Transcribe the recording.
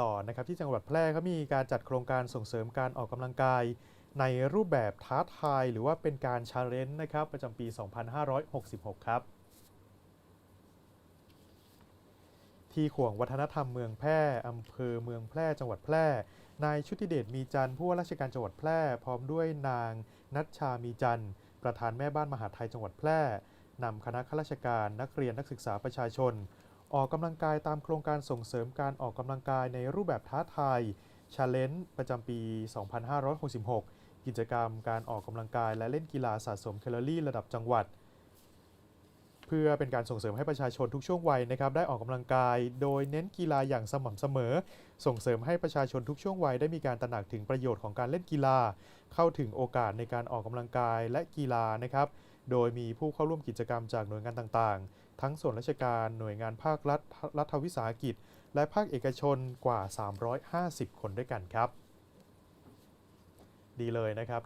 ต่อนะครับที่จังหวัดแพร่เขามีการจัดโครงการส่งเสริมการออกกำลังกาย ในรูปแบบท้าทาย หรือว่าเป็นการชาเลนจ์นะครับประจำปี 2566 ครับ ที่ขวงวัฒนธรรมเมืองแพร่อำเภอเมืองแพร่จังหวัดแพร่นายชุติเดชมีจันทร์ผู้ว่าราชการจังหวัดแพร่พร้อมด้วยนางนัชชามีจันทร์ประธานแม่บ้านมหาดไทยจังหวัดแพร่นำคณะข้าราชการนักเรียนนักศึกษาประชาชน ออกกำลังกายตามโครงการส่งเสริมการออกกำลังกายในรูปแบบท้าทาย Challenge ประจำปี 2566 กิจกรรมการออกกำลังกายและเล่นกีฬาสะสมแคลอรี่ระดับจังหวัด เพื่อเป็นการส่งเสริมให้ประชาชนทุกช่วงวัยนะครับได้ออกกำลังกาย โดยเน้นกีฬาอย่างสม่ำเสมอ ส่งเสริมให้ประชาชนทุกช่วงวัยได้มีการตระหนักถึงประโยชน์ของการเล่นกีฬา เข้าถึงโอกาสในการออกกำลังกายและกีฬานะครับโดยมีผู้เข้าร่วมกิจกรรมจากหน่วยงานต่างๆ ทั้งส่วนราชการหน่วยงานภาครัฐรัฐวิสาหกิจ และภาคเอกชนกว่า 350 คนด้วยกันครับ ดีเลยนะครับ